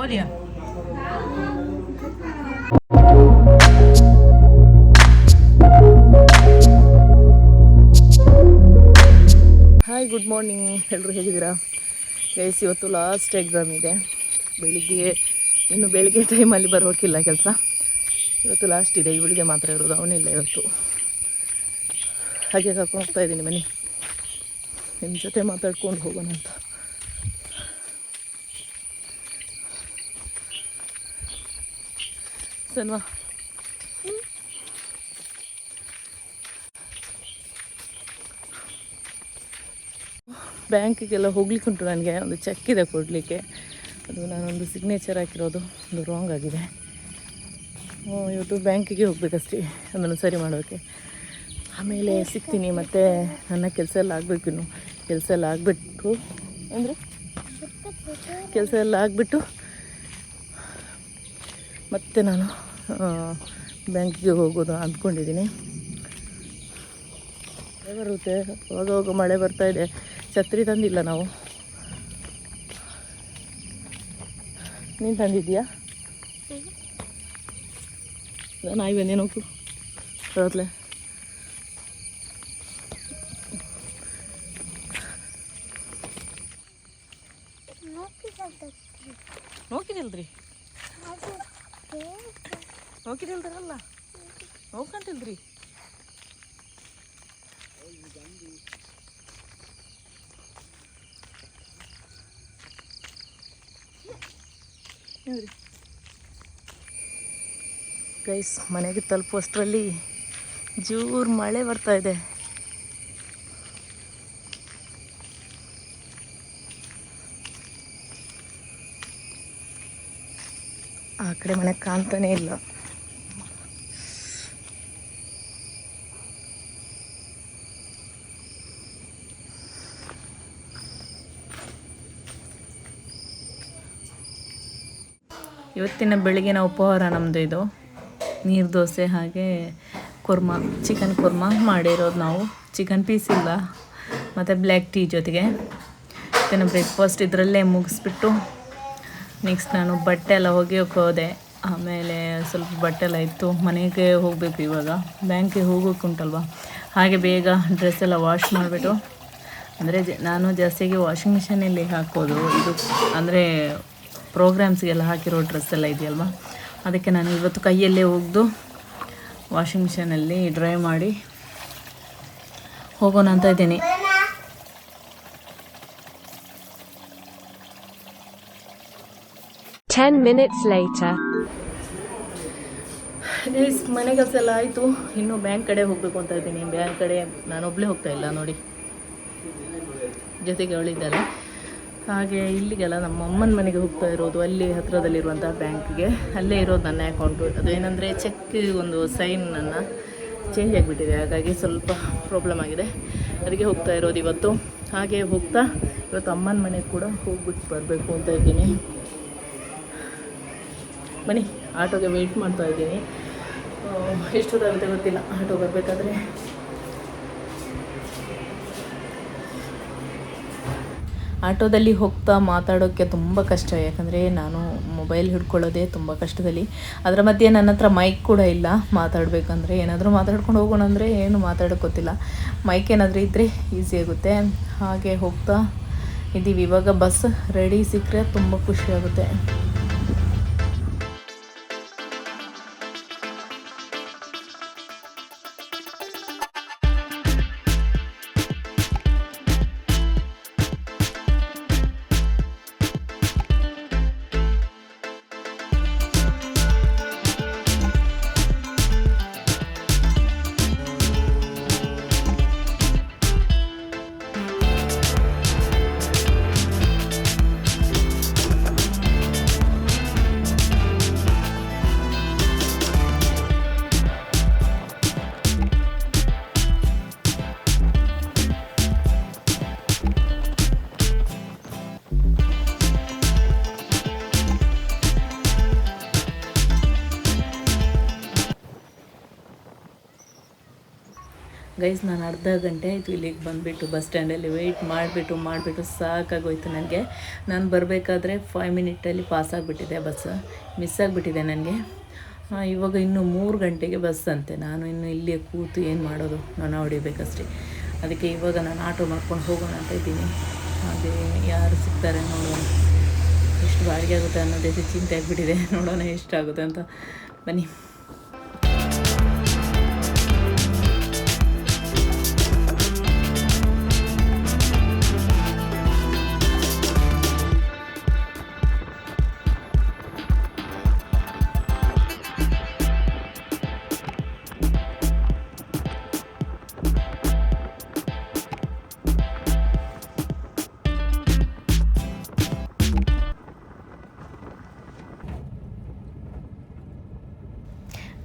ಹೋದ್ಯಾ hi good morning ಎಲ್ಲರೂ ಹೇಗಿದ್ದೀರಾ? Guys ಇವತ್ತು ಲಾಸ್ಟ್ ಎಕ್ಸಾಮ್ ಇದೆ. ಬೆಳಿಗ್ಗೆ, ಇನ್ನು ಬೆಳಿಗ್ಗೆ ಟೈಮಲ್ಲಿ ಬರೋಕ್ಕಿಲ್ಲ ಕೆಲಸ. ಇವತ್ತು ಲಾಸ್ಟ್ ಇದೆ. ಇವಳಿಗೆ ಮಾತ್ರ ಇರೋದು ಅವನಿಲ್ಲ ಇವತ್ತು. ಹಾಗೆ ಕರ್ಕೊಂಡು ಹೋಗ್ತಾ ಇದ್ದೀನಿ ಬನ್ನಿ ನಿಮ್ಮ ಜೊತೆ ಮಾತಾಡ್ಕೊಂಡು ಹೋಗೋಣ ಅಂತ. ಸನ್ವಾ. ಬ್ಯಾಂಕಿಗೆಲ್ಲ ಹೋಗ್ಲಿಕ್ಕೆ ಉಂಟು ನನಗೆ, ಒಂದು ಚೆಕ್ ಇದೆ ಕೊಡಲಿಕ್ಕೆ. ಅದು ನಾನೊಂದು ಸಿಗ್ನೇಚರ್ ಹಾಕಿರೋದು, ಒಂದು ರಾಂಗ್ ಆಗಿದೆ. ಇವತ್ತು ಬ್ಯಾಂಕಿಗೆ ಹೋಗ್ಬೇಕಷ್ಟೇ, ಅದನ್ನು ಸರಿ ಮಾಡೋಕ್ಕೆ. ಆಮೇಲೆ ಸಿಗ್ತೀನಿ, ಮತ್ತು ನನ್ನ ಕೆಲಸ ಎಲ್ಲ ಆಗಬೇಕು ಇನ್ನು. ಕೆಲಸ ಎಲ್ಲ ಆಗಿಬಿಟ್ಟು, ಅಂದರೆ? ಕೆಲಸ ಎಲ್ಲ ಆಗಿಬಿಟ್ಟು ಮತ್ತೆ ನಾನು ಬ್ಯಾಂಕಿಗೆ ಹೋಗೋದು ಅಂದ್ಕೊಂಡಿದ್ದೀನಿ. ಮಳೆ ಬರುತ್ತೆ ಹೋಗ ಮಳೆ ಬರ್ತಾ ಇದೆ. ಛತ್ರಿ ತಂದಿಲ್ಲ ನಾವು. ನೀನು ತಂದಿದ್ದೀಯಾ? ನಾಯಿ ನೋಕು ಬರತ್ಲೆ ನೋಕಿದಿಲ್ದ್ರಲ್ಲ ನೋಕಂತಿಲ್ರಿ ಗೈಸ್ ಮನೆಗೆ ತಲುಪುವಷ್ಟರಲ್ಲಿ ಜೋರು ಮಳೆ ಬರ್ತಾ ಇದೆ. ಆ ಕಡೆ ಮನೆ ಕಾಣ್ತಾನೆ ಇಲ್ಲ. ಇವತ್ತಿನ ಬೆಳಗಿನ ಉಪಹಾರ ನಮ್ಮದು ಇದು. ನೀರು ದೋಸೆ ಹಾಗೆ ಕುರ್ಮ ಚಿಕನ್ ಕುರ್ಮಾ ಮಾಡಿರೋದು ನಾವು. ಚಿಕನ್ ಪೀಸ್ ಇಲ್ಲ, ಮತ್ತು ಬ್ಲ್ಯಾಕ್ ಟೀ ಜೊತೆಗೆ. ಇವತ್ತಿನ ಬ್ರೇಕ್ಫಾಸ್ಟ್ ಇದರಲ್ಲೇ ಮುಗಿಸ್ಬಿಟ್ಟು ನೆಕ್ಸ್ಟ್ ನಾನು ಬಟ್ಟೆ ಎಲ್ಲ ಒಗೆಯೋಕೆ ಹೋದೆ. ಆಮೇಲೆ ಸ್ವಲ್ಪ ಬಟ್ಟೆ ಎಲ್ಲ ಇತ್ತು. ಮನೆಗೆ ಹೋಗಬೇಕು ಇವಾಗ. ಬ್ಯಾಂಕಿಗೆ ಹೋಗೋಕೆ ಉಂಟಲ್ವ? ಹಾಗೆ ಬೇಗ ಡ್ರೆಸ್ ಎಲ್ಲ ವಾಶ್ ಮಾಡಿಬಿಟ್ಟು, ಅಂದರೆ ನಾನು ಜಾಸ್ತಿಯಾಗಿ ವಾಷಿಂಗ್ ಮಿಷಿನಲ್ಲಿ ಹಾಕೋದು. ಇದು, ಅಂದರೆ ಪ್ರೋಗ್ರಾಮ್ಸ್ಗೆಲ್ಲ ಹಾಕಿರೋ ಡ್ರೆಸ್ ಎಲ್ಲ ಇದೆಯಲ್ವ? ಅದಕ್ಕೆ ನಾನು ಇವತ್ತು ಕೈಯಲ್ಲೇ ಒಗೆದು ವಾಷಿಂಗ್ ಮಿಷಿನಲ್ಲಿ ಡ್ರೈ ಮಾಡಿ ಹೋಗೋಣ ಅಂತ ಇದ್ದೀನಿ. Ten minutes later. ಗೈಸ್ ಮನೆ ಕೆಲಸ ಎಲ್ಲ ಆಯಿತು. ಇನ್ನು ಬ್ಯಾಂಕ್ ಕಡೆ ಹೋಗಬೇಕು ಅಂತ ಇದ್ದೀನಿ. ಬ್ಯಾಂಕ್ ಕಡೆ ನಾನೊಬ್ಬಳೇ ಹೋಗ್ತಾ ಇಲ್ಲ ನೋಡಿ. ಜೊತೆಗೆ ಅವಳಿದ್ದಾಳೆ. ಹಾಗೆ ಇಲ್ಲಿಗೆಲ್ಲ ನಮ್ಮ ಅಮ್ಮನ ಮನೆಗೆ ಹೋಗ್ತಾ ಇರೋದು, ಅಲ್ಲಿ ಹತ್ತಿರದಲ್ಲಿರುವಂಥ ಬ್ಯಾಂಕ್ಗೆ ಅಲ್ಲೇ ಇರೋದು ನನ್ನ ಅಕೌಂಟು ಅದು ಏನಂದರೆ ಚೆಕ್ ಒಂದು ಸೈನ್ ನನ್ನ ಚೇಂಜ್ ಆಗಿಬಿಟ್ಟಿದೆ, ಹಾಗಾಗಿ ಸ್ವಲ್ಪ ಪ್ರಾಬ್ಲಮ್ ಆಗಿದೆ. ಅದಕ್ಕೆ ಹೋಗ್ತಾ ಇರೋದು ಇವತ್ತು. ಹಾಗೆ ಹೋಗ್ತಾ ಇವತ್ತು ಅಮ್ಮನ ಮನೆಗೆ ಕೂಡ ಹೋಗ್ಬಿಟ್ಟು ಬರಬೇಕು ಅಂತ ಇದ್ದೀನಿ. ಬನ್ನಿ, ಆಟೋಗೆ ವೆಯ್ಟ್ ಮಾಡ್ತಾ ಇದ್ದೀನಿ. ಎಷ್ಟೊತ್ತಾಗುತ್ತೆ ಗೊತ್ತಿಲ್ಲ, ಆಟೋ ಬರಬೇಕಾದ್ರೆ. ಆಟೋದಲ್ಲಿ ಹೋಗ್ತಾ ಮಾತಾಡೋಕ್ಕೆ ತುಂಬ ಕಷ್ಟ, ಯಾಕಂದರೆ ನಾನು ಮೊಬೈಲ್ ಹಿಡ್ಕೊಳ್ಳೋದೇ ತುಂಬ ಕಷ್ಟದಲ್ಲಿ. ಅದರ ಮಧ್ಯೆ ನನ್ನ ಹತ್ರ ಮೈಕ್ ಕೂಡ ಇಲ್ಲ ಮಾತಾಡಬೇಕಂದ್ರೆ. ಏನಾದರೂ ಮಾತಾಡ್ಕೊಂಡು ಹೋಗೋಣ ಅಂದರೆ ಏನು ಮಾತಾಡೋಕ್ಕೆ ಗೊತ್ತಿಲ್ಲ. ಮೈಕ್ ಏನಾದರೂ ಇದ್ದರೆ ಈಸಿ ಆಗುತ್ತೆ. ಹಾಗೆ ಹೋಗ್ತಾ ಇದ್ದೀವಿ. ಇವಾಗ ಬಸ್ ರೆಡಿ ಸಿಕ್ಕರೆ ತುಂಬ ಖುಷಿ ಗೈಸ್ ನಾನು ಅರ್ಧ ಗಂಟೆ ಆಯಿತು ಇಲ್ಲಿಗೆ ಬಂದುಬಿಟ್ಟು ಬಸ್ ಸ್ಟ್ಯಾಂಡಲ್ಲಿ ವೆಯ್ಟ್ ಮಾಡಿಬಿಟ್ಟು ಮಾಡಿಬಿಟ್ಟು ಸಾಕಾಗೋಯ್ತು ನನಗೆ ನಾನು ಬರಬೇಕಾದ್ರೆ ಫೈವ್ ಮಿನಿಟಲ್ಲಿ ಪಾಸ್ ಆಗಿಬಿಟ್ಟಿದೆ ಬಸ್ ಮಿಸ್ ಆಗಿಬಿಟ್ಟಿದೆ ನನಗೆ ಇವಾಗ ಇನ್ನು ಮೂರು ಗಂಟೆಗೆ ಬಸ್ ಅಂತೆ. ನಾನು ಇನ್ನು ಇಲ್ಲಿ ಕೂತು ಏನು ಮಾಡೋದು? ನಾನು ಹೊಡಿಬೇಕಷ್ಟೇ. ಅದಕ್ಕೆ ಇವಾಗ ನಾನು ಆಟೋ ಮಾಡ್ಕೊಂಡು ಹೋಗೋಣ ಅಂತ ಇದ್ದೀನಿ. ಹಾಗೆ ಯಾರು ಸಿಗ್ತಾರೆ ನೋಡೋಣ. ಎಷ್ಟು ಬಾಡಿಗೆ ಆಗುತ್ತೆ ಅನ್ನೋದೇ ಚಿಂತೆ ಆಗಿಬಿಟ್ಟಿದೆ. ನೋಡೋಣ ಎಷ್ಟಾಗುತ್ತೆ ಅಂತ. ಬನ್ನಿ.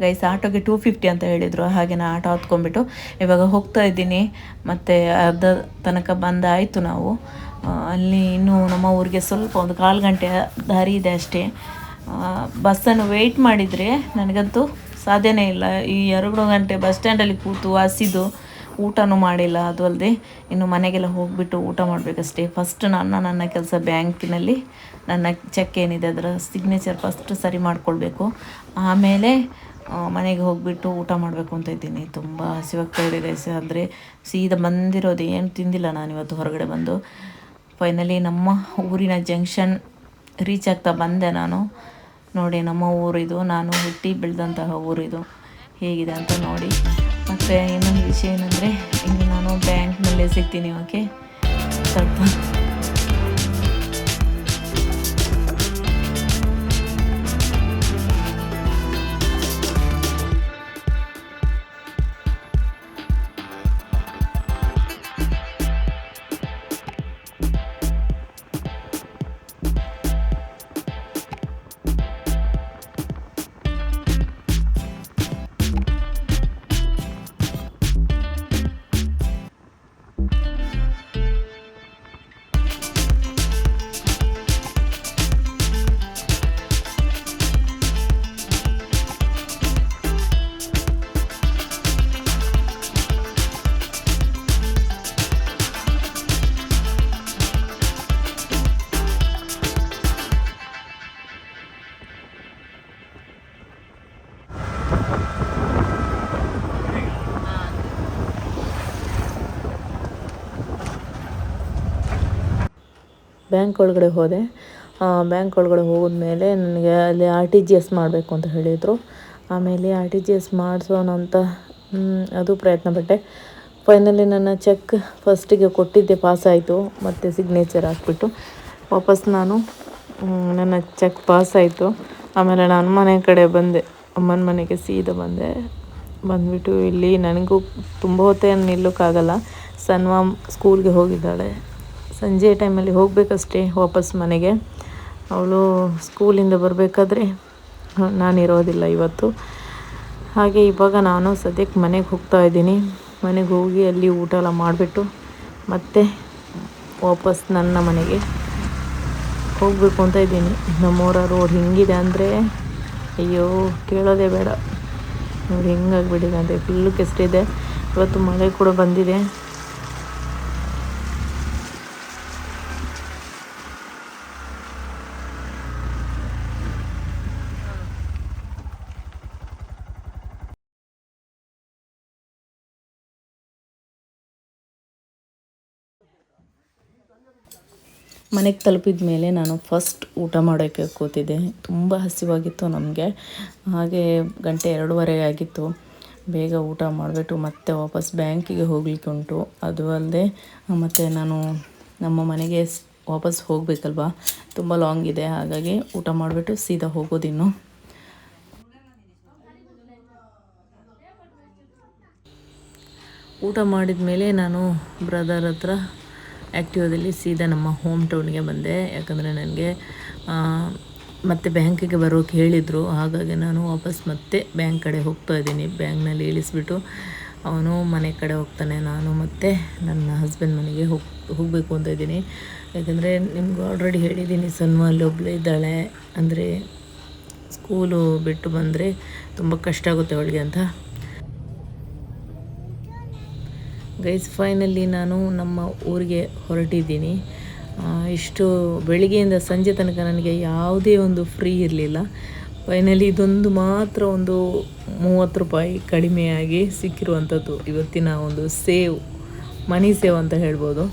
ಗೈಸ್ ಆಟೋಗೆ ಟೂ ಫಿಫ್ಟಿ ಅಂತ ಹೇಳಿದರು. ಹಾಗೆ ನಾನು ಆಟೋ ಹತ್ಕೊಂಡ್ಬಿಟ್ಟು ಇವಾಗ ಹೋಗ್ತಾ ಇದ್ದೀನಿ. ಮತ್ತು ಅರ್ಧ ತನಕ ಬಂದಾಯಿತು ನಾವು. ಅಲ್ಲಿ ಇನ್ನೂ ನಮ್ಮ ಊರಿಗೆ ಸ್ವಲ್ಪ ಒಂದು ಕಾಲು ಗಂಟೆ ದಾರಿ ಇದೆ ಅಷ್ಟೇ. ಬಸ್ಸನ್ನು ವೆಯ್ಟ್ ಮಾಡಿದರೆ ನನಗಂತೂ ಸಾಧ್ಯನೇ ಇಲ್ಲ. ಈ ಎರಡು ಗಂಟೆ ಬಸ್ ಸ್ಟ್ಯಾಂಡಲ್ಲಿ ಕೂತು ಹಸಿದು ಊಟನೂ ಮಾಡಿಲ್ಲ. ಅದು ಅಲ್ಲದೆ ಇನ್ನು ಮನೆಗೆಲ್ಲ ಹೋಗಿಬಿಟ್ಟು ಊಟ ಮಾಡಬೇಕಷ್ಟೇ. ಫಸ್ಟ್ ನನ್ನ ನನ್ನ ಕೆಲಸ ಬ್ಯಾಂಕಿನಲ್ಲಿ. ನನ್ನ ಚೆಕ್ ಏನಿದೆ ಅದರ ಸಿಗ್ನೇಚರ್ ಫಸ್ಟ್ ಸರಿ ಮಾಡಿಕೊಳ್ಬೇಕು. ಆಮೇಲೆ ಮನೆಗೆ ಹೋಗಿಬಿಟ್ಟು ಊಟ ಮಾಡಬೇಕು ಅಂತ ಇದ್ದೀನಿ. ತುಂಬ ಹಸಿವಾಗ್ತಾ ಇದೆ ಗೈಸ್ ಅಂದರೆ ಸೀದಾ ಬಂದಿರೋದು. ಏನು ತಿಂದಿಲ್ಲ ನಾನು ಇವತ್ತು ಹೊರಗಡೆ ಬಂದು. ಫೈನಲಿ ನಮ್ಮ ಊರಿನ ಜಂಕ್ಷನ್ ರೀಚ್ ಆಗ್ತಾ ಬಂದೆ ನಾನು. ನೋಡಿ, ನಮ್ಮ ಊರಿದು ನಾನು ಹುಟ್ಟಿ ಬೆಳೆದಂತಹ ಊರಿದು ಹೇಗಿದೆ ಅಂತ ನೋಡಿ. ಮತ್ತು ಇನ್ನೊಂದು ವಿಷಯ ಏನಂದರೆ ಇನ್ನು ನಾನು ಬ್ಯಾಂಕ್ನಲ್ಲೇ ಸಿಗ್ತೀನಿ ಓಕೆ ಸ್ವಲ್ಪ ಬ್ಯಾಂಕ್ ಒಳಗಡೆ ಹೋದೆ. ಬ್ಯಾಂಕ್ ಒಳಗಡೆ ಹೋದ್ಮೇಲೆ ನನಗೆ ಅಲ್ಲಿ ಆರ್ ಟಿ ಜಿ ಎಸ್ ಮಾಡಬೇಕು ಅಂತ ಹೇಳಿದರು. ಆಮೇಲೆ ಆರ್ ಟಿ ಜಿ ಎಸ್ ಮಾಡಿಸೋಣ ಅಂತ ಅದು ಪ್ರಯತ್ನ ಪಟ್ಟೆ. ಫೈನಲಿ ನನ್ನ ಚೆಕ್ ಫಸ್ಟಿಗೆ ಕೊಟ್ಟಿದ್ದೆ ಪಾಸ್ ಆಯಿತು. ಮತ್ತು ಸಿಗ್ನೇಚರ್ ಹಾಕ್ಬಿಟ್ಟು ವಾಪಸ್ ನಾನು ನನ್ನ ಚೆಕ್ ಪಾಸ್ ಆಯಿತು. ಆಮೇಲೆ ನಾನು ಮನೆ ಕಡೆ ಬಂದೆ. ಅಮ್ಮನ ಮನೆಗೆ ಸೀದಾ ಬಂದೆ. ಬಂದುಬಿಟ್ಟು ಇಲ್ಲಿ ನನಗೂ ತುಂಬ ಹೊತ್ತೇನು ನಿಲ್ಲೋಕ್ಕಾಗಲ್ಲ. ಸನ್ವಾಮ್ ಸ್ಕೂಲ್ಗೆ ಹೋಗಿದ್ದಾಳೆ. ಸಂಜೆ ಟೈಮಲ್ಲಿ ಹೋಗಬೇಕಷ್ಟೇ ವಾಪಸ್ ಮನೆಗೆ. ಅವಳು ಸ್ಕೂಲಿಂದ ಬರಬೇಕಾದ್ರೆ ನಾನಿರೋದಿಲ್ಲ ಇವತ್ತು. ಹಾಗೆ ಇವಾಗ ನಾನು ಸದ್ಯಕ್ಕೆ ಮನೆಗೆ ಹೋಗ್ತಾ ಇದ್ದೀನಿ. ಮನೆಗೆ ಹೋಗಿ ಅಲ್ಲಿ ಊಟ ಎಲ್ಲ ಮಾಡಿಬಿಟ್ಟು ಮತ್ತೆ ವಾಪಸ್ ನನ್ನ ಮನೆಗೆ ಹೋಗಬೇಕು ಅಂತ ಇದ್ದೀನಿ. ನಮ್ಮೂರ ರೋಡ್ ಹಿಂಗಿದೆ ಅಂದರೆ ಅಯ್ಯೋ ಕೇಳೋದೇ ಬೇಡ. ನೋಡಿ, ಹೆಂಗಾಗ್ಬಿಟ್ಟಿದೆ ಅಂದರೆ ಫುಲ್ಲು ಕೆಸರಿದೆ. ಇವತ್ತು ಮಳೆ ಕೂಡ ಬಂದಿದೆ. ಮನೆಗೆ ತಲುಪಿದ ಮೇಲೆ ನಾನು ಫಸ್ಟ್ ಊಟ ಮಾಡೋಕ್ಕೆ ಕೂತಿದ್ದೆ. ತುಂಬ ಹಸಿವಾಗಿತ್ತು ನಮಗೆ. ಹಾಗೆ ಗಂಟೆ ಎರಡೂವರೆ ಆಗಿತ್ತು. ಬೇಗ ಊಟ ಮಾಡಿಬಿಟ್ಟು ಮತ್ತೆ ವಾಪಸ್ ಬ್ಯಾಂಕಿಗೆ ಹೋಗ್ಲಿಕ್ಕೆ ಉಂಟು. ಅದು ಅಲ್ಲದೆ ಮತ್ತು ನಾನು ನಮ್ಮ ಮನೆಗೆ ವಾಪಸ್ ಹೋಗಬೇಕಲ್ವಾ? ತುಂಬ ಲಾಂಗ್ ಇದೆ. ಹಾಗಾಗಿ ಊಟ ಮಾಡಿಬಿಟ್ಟು ಸೀದಾ ಹೋಗೋದಿನ್ನು ಊಟ ಮಾಡಿದ ಮೇಲೆ ನಾನು ಬ್ರದರ್ ಹತ್ರ ಆ್ಯಕ್ಟಿವಾದಲ್ಲಿ ಸೀದಾ ನಮ್ಮ ಹೋಮ್ ಟೌನ್ಗೆ ಬಂದೆ. ಯಾಕಂದರೆ ನನಗೆ ಮತ್ತೆ ಬ್ಯಾಂಕಿಗೆ ಬರೋಕೆ ಹೇಳಿದರು. ಹಾಗಾಗಿ ನಾನು ವಾಪಸ್ ಮತ್ತೆ ಬ್ಯಾಂಕ್ ಕಡೆ ಹೋಗ್ತಾ ಇದ್ದೀನಿ. ಬ್ಯಾಂಕ್ನಲ್ಲಿ ಇಳಿಸ್ಬಿಟ್ಟು ಅವನು ಮನೆ ಕಡೆ ಹೋಗ್ತಾನೆ, ನಾನು ಮತ್ತೆ ನನ್ನ ಹಸ್ಬೆಂಡ್ ಮನೆಗೆ ಹೋಗಿ, ಹೋಗಬೇಕು ಅಂತ ಇದ್ದೀನಿ. ಯಾಕಂದರೆ ನಿಮ್ಗೆ ಆಲ್ರೆಡಿ ಹೇಳಿದ್ದೀನಿ, ಸನ್ಮ ಅಲ್ಲಿ ಒಬ್ಬಳು ಇದ್ದಾಳೆ. ಅಂದರೆ ಸ್ಕೂಲು ಬಿಟ್ಟು ಬಂದರೆ ತುಂಬ ಕಷ್ಟ ಆಗುತ್ತೆ ಅವಳಿಗೆ ಅಂತ. ಗೈಸ್ ಫೈನಲಿ ನಾನು ನಮ್ಮ ಊರಿಗೆ ಹೊರಟಿದ್ದೀನಿ. ಇಷ್ಟು ಬೆಳಿಗ್ಗೆಯಿಂದ ಸಂಜೆ ತನಕ ನನಗೆ ಯಾವುದೇ ಒಂದು ಫ್ರೀ ಇರಲಿಲ್ಲ. ಫೈನಲಿ ಇದೊಂದು ಮಾತ್ರ ಒಂದು ಮೂವತ್ತು ರೂಪಾಯಿ ಕಡಿಮೆಯಾಗಿ ಸಿಕ್ಕಿರುವಂಥದ್ದು ಇವತ್ತಿನ ಒಂದು ಸೇವ್, ಮನಿ ಸೇವ್ ಅಂತ ಹೇಳ್ಬೋದು.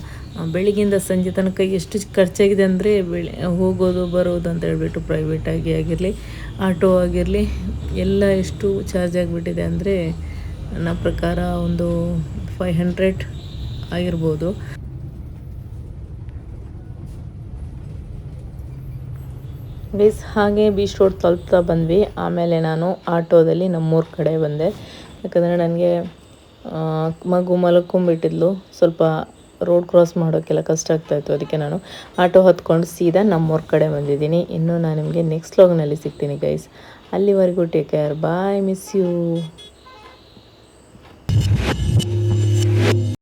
ಬೆಳಗ್ಗೆಯಿಂದ ಸಂಜೆ ತನಕ ಎಷ್ಟು ಖರ್ಚಾಗಿದೆ ಅಂದರೆ ಬೆಳೆ, ಹೋಗೋದು, ಬರೋದು ಅಂತ ಹೇಳಿಬಿಟ್ಟು ಪ್ರೈವೇಟಾಗಿ ಆಗಿರಲಿ ಆಟೋ ಆಗಿರಲಿ, ಎಲ್ಲ ಎಷ್ಟು ಚಾರ್ಜ್ ಆಗಿಬಿಟ್ಟಿದೆ ಅಂದರೆ ನನ್ನ ಪ್ರಕಾರ ಒಂದು ಫೈವ್ ಹಂಡ್ರೆಡ್ ಆಗಿರ್ಬೋದು. ಗೈಸ್ ಹಾಗೆ ಬೀಚ್ ರೋಡ್ ತಲುಪ್ತಾ ಬಂದ್ವಿ. ಆಮೇಲೆ ನಾನು ಆಟೋದಲ್ಲಿ ನಮ್ಮೂರ ಕಡೆ ಬಂದೆ. ಯಾಕಂದರೆ ನನಗೆ ಮಗು ಮಲಕೊಂಬಿಟ್ಟಿದ್ಲು ಸ್ವಲ್ಪ ರೋಡ್ ಕ್ರಾಸ್ ಮಾಡೋಕ್ಕೆಲ್ಲ ಕಷ್ಟ ಆಗ್ತಾಯಿತ್ತು ಅದಕ್ಕೆ ನಾನು ಆಟೋ ಹತ್ಕೊಂಡು ಸೀದಾ ನಮ್ಮೂರ ಕಡೆ ಬಂದಿದ್ದೀನಿ. ಇನ್ನು ನಾನು ನಿಮಗೆ ನೆಕ್ಸ್ಟ್ ಲಾಗ್ನಲ್ಲಿ ಸಿಗ್ತೀನಿ ಗೈಸ್ ಅಲ್ಲಿವರೆಗೂ take care bye miss you